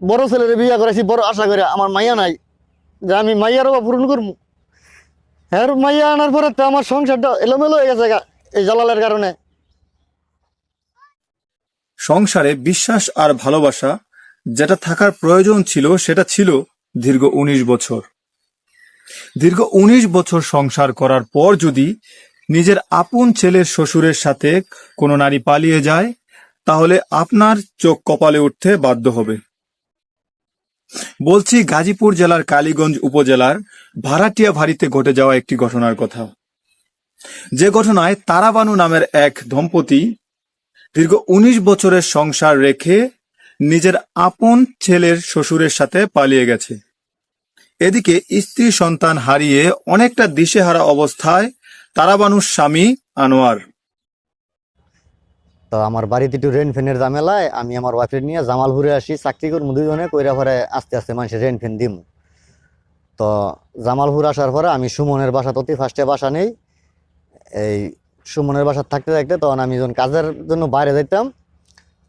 বড় ছেলের বিয়া করাইছি, বড় আশা করে, আমার মাইয়া নাই। যে আমি মাইয়ারও বা পূরণ করব হ্যাঁ মাইয়া আনার পরে তো আমার সংসারটা এলোমেলো হয়ে গেছে এই জালালের কারণে। সংসারে বিশ্বাস আর ভালোবাসা, যেটা থাকার প্রয়োজন ছিল, সেটা ছিল দীর্ঘ উনিশ বছর। দীর্ঘ উনিশ বছর সংসার করার পর যদি নিজের আপন ছেলের শ্বশুরের সাথে কোনো নারী পালিয়ে যায়, তাহলে আপনার চোখ কপালে উঠতে বাধ্য হবে। বলছি, গাজীপুর জেলার কালীগঞ্জ উপজেলার ভাড়াটিয়া ভারিতে ঘটে যাওয়া একটি ঘটনার কথা। যে ঘটনায় তারাবানু নামের এক দম্পতি দীর্ঘ উনিশ বছরের সংসার রেখে নিজের আপন ছেলের শ্বশুরের সাথে পালিয়ে গেছে। এদিকে স্ত্রী সন্তান হারিয়ে অনেকটা দিশেহারা অবস্থায় তারাবানুর স্বামী আনোয়ার। তো আমার বাড়িতে একটু রেন্ট ফেনের ঝামেলায়, আমি আমার ওয়াইফের নিয়ে জামালপুরে আসি, চাকরি করব দুজনে কইরা পরে আস্তে আস্তে মানুষের রেন্ট ফেন দিম। তো জামালপুর আসার পরে আমি সুমনের বাসা অতি ফার্স্টে বাসা নেই। এই সুমনের বাসা থাকতে থাকতে তখন আমি যখন কাজের জন্য বাইরে যেতাম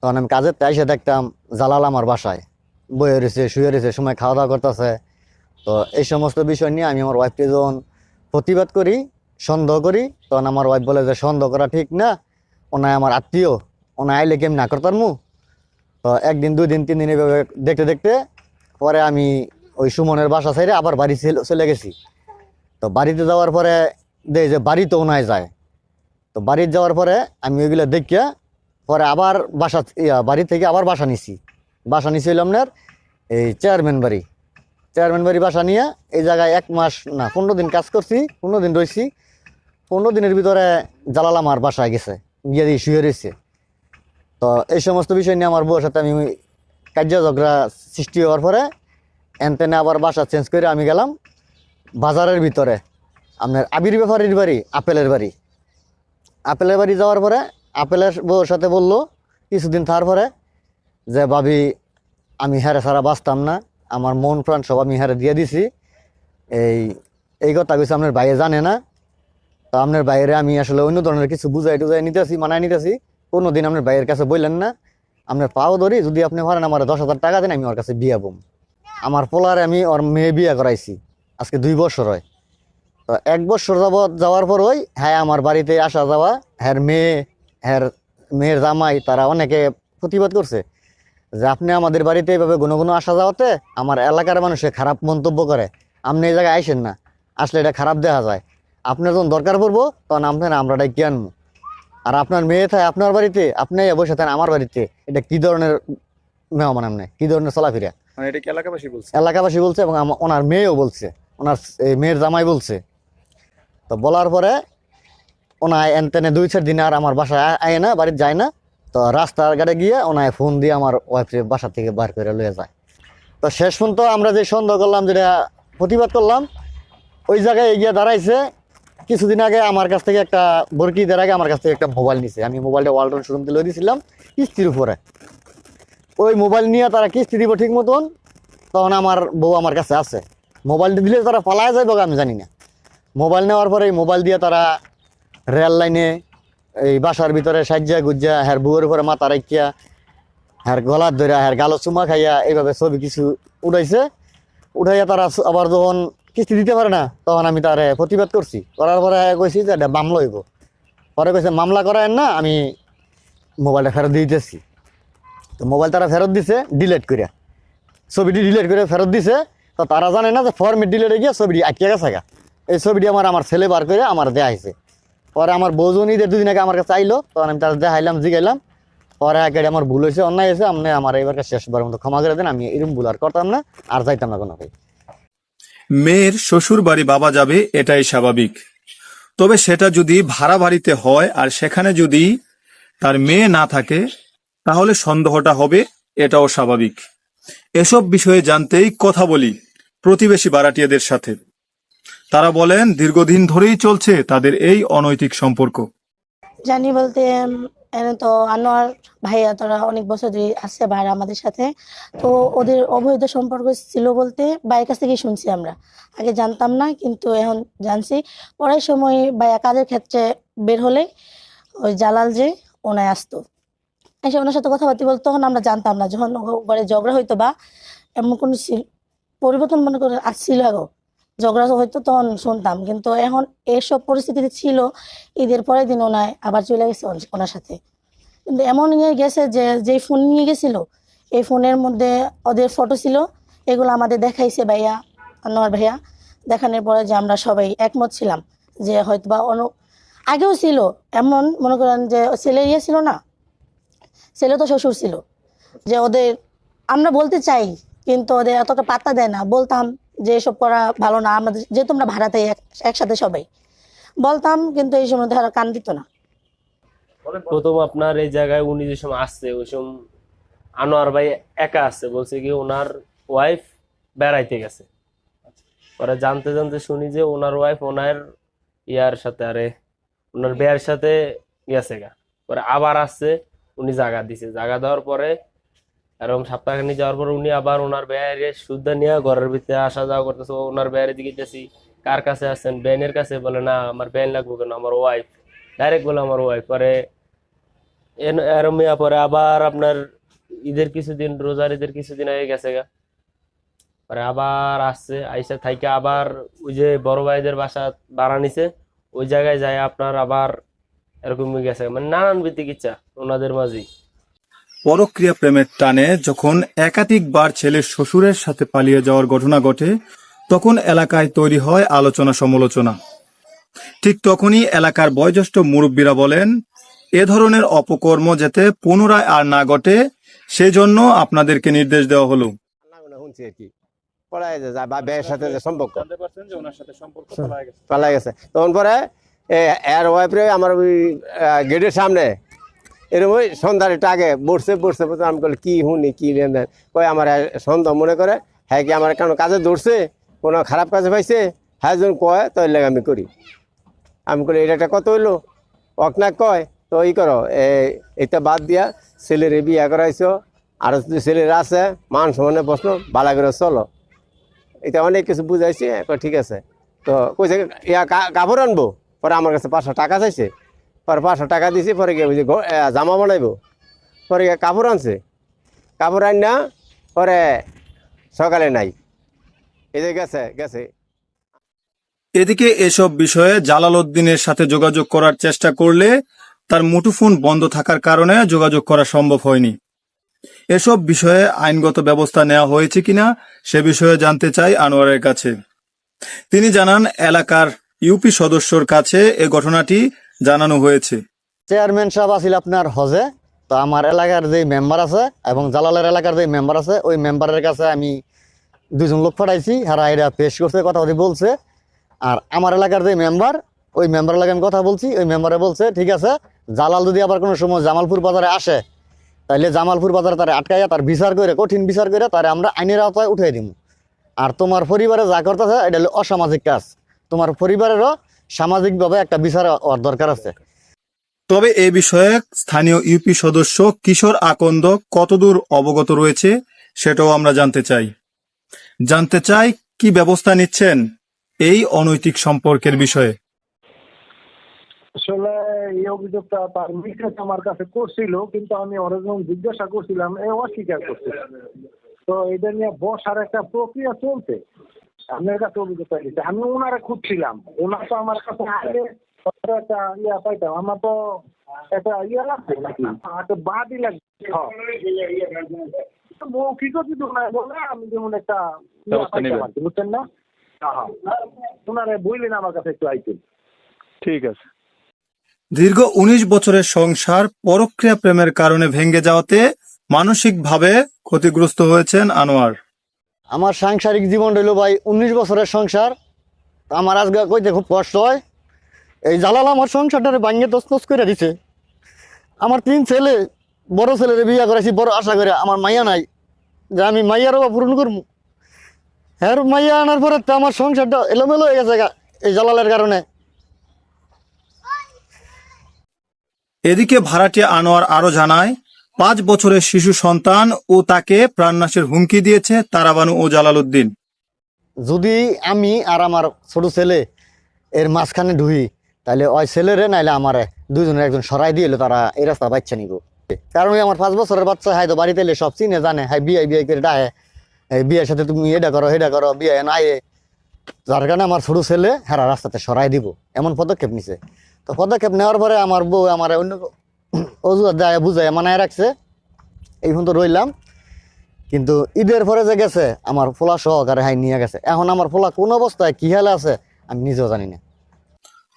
তখন আমি কাজের এসে দেখতাম জালাল আমার বাসায়। বয়ে রয়েছে, শুয়ে রয়েছে, সময় খাওয়া দাওয়া করতেছে। তো এই সমস্ত বিষয় নিয়ে আমি আমার ওয়াইফকে যখন প্রতিবাদ করি, সন্দেহ করি, তখন আমার ওয়াইফ বলে যে সন্দেহ করা ঠিক না ওনায় আমার আত্মীয় ওনায় আইলে কেমন না করতাম তো একদিন দুই দিন তিন দিন এভাবে দেখতে দেখতে পরে আমি ওই সুমনের বাসা সাইডে আবার বাড়ি চলে গেছি। তো বাড়িতে যাওয়ার পরে দেখ যে বাড়িতে ওনায় যায়। তো বাড়িতে যাওয়ার পরে আমি ওইগুলো দেখিয়া পরে আবার বাসা বাড়ি থেকে আবার বাসা নিছি। বাসা নিছি হইলাম আপনার এই চেয়ারম্যান বাড়ি। চেয়ারম্যান বাড়ি বাসা নিয়ে এই জায়গায় এক মাস, না, পনেরো দিন কাজ করছি, পনেরো দিন রয়েছি পনেরো দিনের ভিতরে জালাল আমার বাসায় গেছে। গিয়ে দিয়ে শুয়ে রয়েছে। তো এই সমস্ত বিষয় নিয়ে আমার বউয়ের সাথে আমি কার্য ঝগড়া সৃষ্টি হওয়ার পরে এনতেনে আবার বাসা চেঞ্জ করে আমি গেলাম বাজারের ভিতরে। আপনার আবির ব্যাপারীর বাড়ি, আপেলের বাড়ি। আপেলের বাড়ি যাওয়ার পরে আপেলের বউর সাথে বলল কিছুদিন থাকার পরে যে, ভাবি, আমি হ্যারে ছাড়া বাঁচতাম না। আমার মন প্রাণ সব আমি হ্যারে দিয়ে দিছি। এই এই কথা কিছু আপনার বাইরে জানে না। আপনার বাইরে আমি আসলে অন্য ধরনের কিছু বুঝাই টুজাই নিতেছি, মানায় নিতেছি। কোনোদিন আপনার বাইরের কাছে বললেন না। আপনার পাও ধরি, যদি আপনি পারেন আমার দশ হাজার টাকা দেন, আমি ওর কাছে বিয়া বম। আমার পোলারে আমি ওর মেয়ে বিয়া করাইছি, আজকে দুই বছর হয়। তো এক বছর যাবৎ যাওয়ার পর ওই হ্যাঁ আমার বাড়িতে আসা যাওয়া, হ্যার মেয়ে, হ্যার মেয়ের জামাই, তারা অনেকে প্রতিবাদ করছে যে আপনি আমাদের বাড়িতে এইভাবে কোনো কোনো আসা যাওয়াতে আমার এলাকার মানুষে খারাপ মন্তব্য করে। আপনি এই জায়গায় আইসেন না, আসলে এটা খারাপ দেখা যায়। আপনার যখন দরকার পড়ব তখন আপনার আমরা ডাকি আনব। আর আপনার মেয়ে থাকে আপনার বাড়িতে আপনি বসে থাকেন আমার বাড়িতে। এটা কি ধরনের মেহমান আপনি? কি ধরনের চলাফেরা? মানে এলাকাবাসী বলছে? এলাকাবাসী বলছে এবং ওনার মেয়েও বলছে। ওনার এই মেয়ের জামাই বলছে। তো বলার পরে ওনায় এনতেনে দুই চার দিন আর আমার বাসায় আয় না বাড়িতে যায় না। তো রাস্তার গাড়ে গিয়ে ওনায় ফোন দিয়ে আমার ওয়াইফের বাসা থেকে বার করে লয়ে যায়। তো শেষ পর্যন্ত আমরা যে সন্দেহ করলাম যেটা প্রতিবাদ করলাম ওই জায়গায় এগিয়ে দাঁড়াইছে কিছুদিন আগে আমার কাছ থেকে একটা বরকি দেওয়ার আগে আমার কাছ থেকে একটা মোবাইল নিছে। আমি মোবাইলটা ওয়ালটন শোরুম লয়ে দিয়েছিলাম কিস্তির উপরে। ওই মোবাইল নিয়ে তারা কিস্তি দিব ঠিক মতন, তখন আমার বউ আমার কাছে আছে। মোবাইলটা দিলে তারা পালায় যাবে আমি জানি না। মোবাইল নেওয়ার পরে এই মোবাইল দিয়ে তারা রেল লাইনে এই বাসার ভিতরে সাজ্জা গুজ্জা, হ্যার বুয়ের উপরে মাথা রাখিয়া হ্যার গলার ধরে হ্যার গালো চুমা খাইয়া, এইভাবে ছবি কিছু উঠাইছে। উঠাইয়া তারা আবার যখন কিস্তি দিতে পারে না, তখন আমি তারে প্রতিবাদ করছি। করার পরে কইছি যে এটা মামলা হইব। পরে কইছে, মামলা করায় না, আমি মোবাইলটা ফেরত দিতেছি। তো মোবাইল তারা ফেরত দিছে ডিলেট করিয়া ছবিটি ডিলেট করে ফেরত দিছে, তো তারা জানে না যে ফর্মেট ডিলেটে গিয়ে ছবিটি আটকে গেছে গা। এই ছবিটি আমার আমার ছেলে বার করে আমার দেয়া হয়েছে পরে আমার বৌজনী ঈদের দুদিন আগে আমার কাছে আইলো, তখন আমি তার দেখাইলাম, জিগাইলাম। পরে আগে আমার ভুল হয়েছে অন্যায় হয়েছে আপনি আমার এবার শেষবার মতো ক্ষমা করে দেন, আমি এরকম ভুল আর করতাম না, আর যাইতাম না কোনো ভাই মেয়ের শ্বশুর বাড়ি বাবা যাবে, এটাই স্বাভাবিক। তবে সেটা যদি ভাড়া বাড়িতে হয় আর সেখানে যদি তার মেয়ে না থাকে, তাহলে সন্দেহটা হবে, এটাও স্বাভাবিক। এসব বিষয়ে জানতেই কথা বলি প্রতিবেশী বারাটিয়াদের সাথে। তারা বলেন, দীর্ঘদিন ধরেই চলছে তাদের এই অনৈতিক সম্পর্ক। জানি বলতে এনে তো আনোয়ার ভাইয়া, তোরা অনেক বছর ধরে আছে ভাইরা আমাদের সাথে। তো ওদের অবৈধ সম্পর্ক ছিল বলতে ভাইয়ের কাছ থেকেই শুনছি আমরা। আগে জানতাম না, কিন্তু এখন জানছি। পড়ার সময় ভাইয়া কাজের ক্ষেত্রে বের হলে ওই জালাল যে, ওনায় আসতো। এসে ওনার সাথে কথাবার্তা বলতো, তখন আমরা জানতাম না। যখন ঘরে ঝগড়া হইতো বা এমন কোনো পরিবর্তন মনে করে আসছিল আরও ঝগড়া হইতো তখন শুনতাম, কিন্তু এখন এসব পরিস্থিতিতে ছিল, ঈদের পরের দিন ওনায় আবার চলে গেছে ওনার সাথে। কিন্তু এমন নিয়ে গেছে যে যেই ফোন নিয়ে গেছিল, এই ফোনের মধ্যে ওদের ফটো ছিল, এগুলো আমাদের দেখাইছে ভাইয়া, আনোয়ার ভাইয়া। দেখানোর পরে যে আমরা সবাই একমত ছিলাম যে হয়তো বা অন্য আগেও ছিল, এমন মনে করেন যে ছেলে ইয়ে ছিল না, ছেলে তো শ্বশুর ছিল, যে ওদের আমরা বলতে চাই, কিন্তু ওদের এতটা পাত্তা দেয় না, বলতাম যে এসব করা ভালো না আমাদের যেহেতু আমরা ভাড়াতে এক- একসাথে সবাই। বলতাম, কিন্তু এই সময় তারা কান দিত না। প্রথম আপনার এই জায়গায় উনি যে সময় আসছে, ওই সময় আনোয়ার ভাই একা আসছে বলছে কি ওনার ওয়াইফ বেড়াইতে গেছে। পরে জানতে জানতে শুনি যে ওনার ওয়াইফ ওনার ইয়ার সাথে, আরে ওনার বিয়ের সাথে গেছে গা। পরে আবার আসছে, উনি জায়গা দিছে। জায়গা দেওয়ার পরে এরকম সপ্তাহখানি যাওয়ার পর উনি আবার ওনার বেয়ারে শুদ্ধ নিয়ে ঘরের ভিতরে আসা যাওয়া করতেছে ওনার বেয়ারে দিকে গেছি। কার কাছে আসছেন বেনের কাছে? বলে, না, আমার বেন লাগবে কেন? আমার ওয়াইফ ডাইরেক্ট বলে, আমার ওয়াইফ পরে এরম ইয়া পরে আবার আপনার ঈদের কিছুদিন, রোজার ঈদের কিছুদিন হয়ে গেছে গা। পরে আবার আসছে, আইসা থাইকে আবার ওই যে বড় ভাইদের বাসা ভাড়া নিছে, ওই জায়গায় যায় আপনার আবার এরকম গেছে। মানে নানান ভিত্তিক ইচ্ছা ওনাদের মাঝেই। পরক্রিয়া প্রেমের টানে যখন একাধিকবার ছেলের শ্বশুরের সাথে পালিয়ে যাওয়ার ঘটনা ঘটে তখন এলাকায় তৈরি হয় আলোচনা সমালোচনা। ঠিক তখনই এলাকার বয়োজ্যেষ্ঠ মুরব্বীরা বলেন এ ধরনের অপকর্ম যাতে পুনরায় আর না ঘটে সেজন্য আপনাদেরকে নির্দেশ দেওয়া হলো। সাথে যে সম্পর্ক। গেছে। পালাই গেছে। তখন পরে এর ওয়াইফরে আমার ওই গেটের সামনে এরকম ওই সন্ধ্যার একটু আগে বসছে বসছে বসে আমি বলি, কি শুনি, কি লেনদেন কই আমার সন্ধ্যা মনে করে হ্যাঁ কি আমার কেন কাজে ধরছে? কোনো খারাপ কাজে পাইছে হ্যাঁ যখন কয় তো লাগে আমি করি। আমি করি এটা কত হইল? অক না কয়, তো ই করো এটা বাদ দিয়া ছেলের বিয়া করাইছো, আর ছেলের আছে, মান সমানে প্রশ্ন, বালা করে চলো। এটা অনেক কিছু বুঝাইছি ঠিক আছে। তো কইছে, ইয়া কাপড় আনব, পরে আমার কাছে পাঁচশো টাকা চাইছে। পরে পাঁচশো টাকা দিছি, পরে গিয়ে বুঝি জামা বানাইবো। পরে গিয়ে কাপড় আনছে। কাপড় আন না, পরে সকালে নাই। এই যে গেছে গেছে। এদিকে এসব বিষয়ে জালাল উদ্দিনের সাথে যোগাযোগ করার চেষ্টা করলে তার মুঠোফোন বন্ধ থাকার কারণে যোগাযোগ করা সম্ভব হয়নি। এসব বিষয়ে আইনগত ব্যবস্থা নেওয়া হয়েছে কিনা, সে বিষয়ে জানতে চাই আনোয়ারের কাছে। তিনি জানান, এলাকার ইউপি সদস্যর কাছে এ ঘটনাটি জানানো হয়েছে। চেয়ারম্যান সাহেব আছিল আপনার হজে, তো আমার এলাকার যে মেম্বার আছে এবং জালালের এলাকার যে মেম্বার আছে, ওই মেম্বারের কাছে আমি দুজন লোক পাঠাইছি, হারা এরা পেশ করছে, কথা বলছে। আর আমার এলাকার যে মেম্বার, ওই মেম্বার লাগে আমি কথা বলছি, ওই মেম্বারে বলছে, ঠিক আছে, জালাল যদি আবার কোনো সময় জামালপুর বাজারে আসে তাহলে জামালপুর বাজারে তারা আটকাইয়া তার বিচার করে, কঠিন বিচার করে তারা আমরা আইনের আওতায় উঠাই দিব আর তোমার পরিবারে যা করতেছে, এটা হলো অসামাজিক কাজ। তোমার পরিবারেরও সামাজিকভাবে একটা বিচার হওয়ার দরকার আছে। তবে এ বিষয়ে স্থানীয় ইউপি সদস্য কিশোর আকন্দ কতদূর অবগত রয়েছে সেটাও আমরা জানতে চাই। জানতে চাই কি ব্যবস্থা নিচ্ছেন এই অনৈতিক সম্পর্কের বিষয়ে? আসলে এই অভিযোগটা তার মিসেস আমার কাছে করছিল কিন্তু আমি যখন জিজ্ঞাসা করছিলাম এ অস্বীকার করছিল তো এটা নিয়ে বসার একটা প্রক্রিয়া চলছে। আপনার কাছে অভিযোগটা দিচ্ছে আমি ওনারা খুঁজছিলাম। ওনার তো আমার কাছে আগে একটা ইয়া পাইতাম। আমার তো একটা ইয়া লাগবে নাকি? একটা বাদই লাগবে হ্যাঁ। মৌখিক যদি ওনারা বলে আমি যেমন একটা বুঝছেন না? হ্যাঁ ওনারা বললেন আমার কাছে একটু আইতেন ঠিক আছে। দীর্ঘ উনিশ বছরের সংসার পরক্রিয়া প্রেমের কারণে ভেঙে যাওয়াতে মানসিকভাবে ক্ষতিগ্রস্ত হয়েছেন আনোয়ার। আমার সাংসারিক জীবন রইল ভাই উনিশ বছরের সংসার। আমার আজকে কইতে খুব কষ্ট হয়। এই জালাল আমার সংসারটারে ভাঙ্গে তসনস করে দিছে। আমার তিন ছেলে, বড় ছেলের বিয়ে করেছি বড় আশা করে আমার মাইয়া নাই। যে আমি মাইয়ারও পূরণ করব হ্যাঁ মাইয়া আনার পরে তো আমার সংসারটা এলোমেলো হয়ে গেছে এই জালালের কারণে। এদিকে ভাড়াটিয়া আনোয়ার আরও জানায় পাঁচ বছরের শিশু সন্তান ও তাকে প্রাণনাশের হুমকি দিয়েছে তারাবানু ও জালালউদ্দিন। যদি আমি আর আমার ছোট ছেলে এর মাঝখানে ঢুই তাহলে ওই ছেলেরে নাইলে আমারে দুজনের একজন সরাই দিয়ে তারা এই রাস্তা বাচ্চা নিব। কারণ আমার পাঁচ বছরের বাচ্চা হাই তো বাড়িতে এলে সব চিনে, জানে হাই বিয়ে বিয়ে করে ডাহে বিয়ের সাথে তুমি এটা করো এটা করো, বিয়ে নাই যার কারণে আমার ছোট ছেলে হেরা রাস্তাতে সরাই দিব, এমন পদক্ষেপ নিছে। তো পদক্ষেপ নেওয়ার পরে আমার বউ আমার অন্য অজুহাত দেয়, বুঝায়, মানায় রাখছে। এই পর্যন্ত রইলাম। কিন্তু ঈদের পরে যে গেছে, আমার ফোলা সহকারে হাই নিয়ে গেছে। এখন আমার ফোলা কোন অবস্থায়, কি হালে আছে, আমি নিজেও জানি না।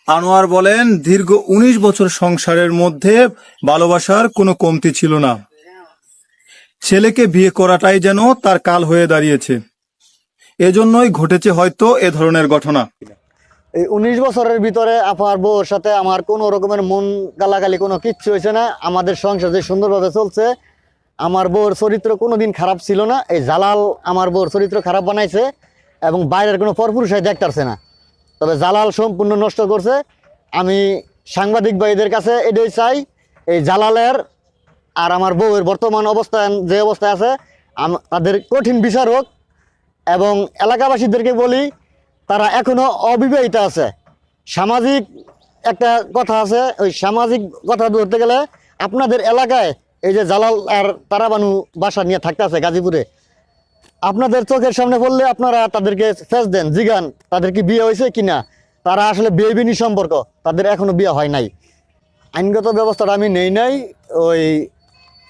আনোয়ার বলেন, দীর্ঘ উনিশ বছর সংসারের মধ্যে ভালোবাসার কোনো কমতি ছিল না। ছেলেকে বিয়ে করাটাই যেন তার কাল হয়ে দাঁড়িয়েছে। এজন্যই ঘটেছে হয়তো এ ধরনের ঘটনা। এই উনিশ বছরের ভিতরে আপার বউর সাথে আমার কোনো রকমের মন গালাগালি কোনো কিচ্ছু হয়েছে না। আমাদের সংসার যে সুন্দরভাবে চলছে, আমার বউর চরিত্র কোনো দিন খারাপ ছিল না। এই জালাল আমার বউর চরিত্র খারাপ বানাইছে এবং বাইরের কোনো পরপুরুষাই দেখতারছে না। তবে জালাল সম্পূর্ণ নষ্ট করছে। আমি সাংবাদিক ভাইদের কাছে এটাই চাই, এই জালালের আর আমার বউয়ের বর্তমান অবস্থান যে অবস্থায় আছে তাদের কঠিন বিচার হোক এবং এলাকাবাসীদেরকে বলি তারা এখনও অবিবাহিত আছে। সামাজিক একটা কথা আছে, ওই সামাজিক কথা ধরতে গেলে আপনাদের এলাকায় এই যে জালাল আর তারাবানু বাসা নিয়ে থাকতে আছে গাজীপুরে, আপনাদের চোখের সামনে পড়লে আপনারা তাদেরকে ফেস দেন, জিগান, তাদের কি বিয়ে হয়েছে কিনা তারা আসলে বিয়ে বিনি সম্পর্ক, তাদের এখনও বিয়ে হয় নাই। আইনগত ব্যবস্থাটা আমি নেই নাই, ওই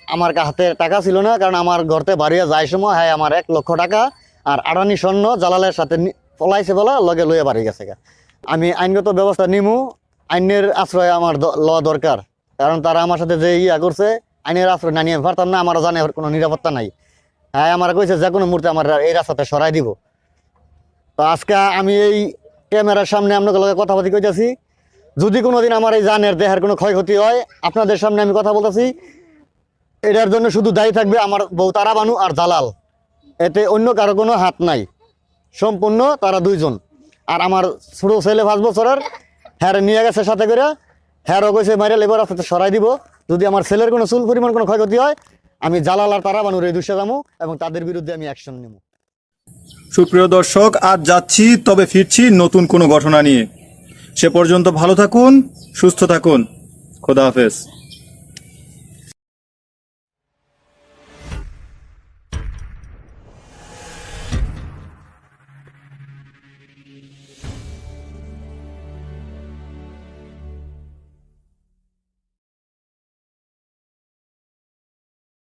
আমার হাতে টাকা ছিল না, কারণ আমার ঘরতে বাড়িয়ে যায় সময় হ্যাঁ আমার এক লক্ষ টাকা, আর আড়ানি স্বর্ণ জালালের সাথে নি- পলাইছে বলা লগে লয়ে বাড়ি গেছে। আমি আইনগত ব্যবস্থা নিমু, আইনের আশ্রয় আমার লওয়া দরকার। কারণ তারা আমার সাথে যে ইয়া করছে, আইনের আশ্রয় না নিয়ে পারতাম না, আমারও জানে কোনো নিরাপত্তা নাই। হ্যাঁ আমার কইছে যে কোনো মুহূর্তে আমার এই রাস্তাতে সরাই দিব। তো আজকে আমি এই ক্যামেরার সামনে আপনাদের লগে কথা বলতে কইতেছি। যদি কোনোদিন আমার এই জানের দেহের কোনো ক্ষয়ক্ষতি হয়, আপনাদের সামনে আমি কথা বলতেছি। এটার জন্য শুধু দায়ী থাকবে আমার বউ তারা বানু আর জালাল। এতে অন্য কারও কোনো হাত নাই। সম্পূর্ণ তারা দুইজন। আর আমার ছোট ছেলে পাঁচ বছরের হ্যাঁ নিয়ে গেছে সাথে করে হ্যাঁ কইছে, মাইরে লেবার রাস্তাতে সরাই দিব। যদি আমার ছেলের কোনো চুল পরিমাণ কোনো ক্ষয়ক্ষতি হয়, আমি জালাল আর তারা বানুর এই যাব এবং তাদের বিরুদ্ধে আমি অ্যাকশন নেব। সুপ্রিয় দর্শক, আজ যাচ্ছি, তবে ফিরছি নতুন কোনো ঘটনা নিয়ে। সে পর্যন্ত ভালো থাকুন, সুস্থ থাকুন। খোদা হাফেজ।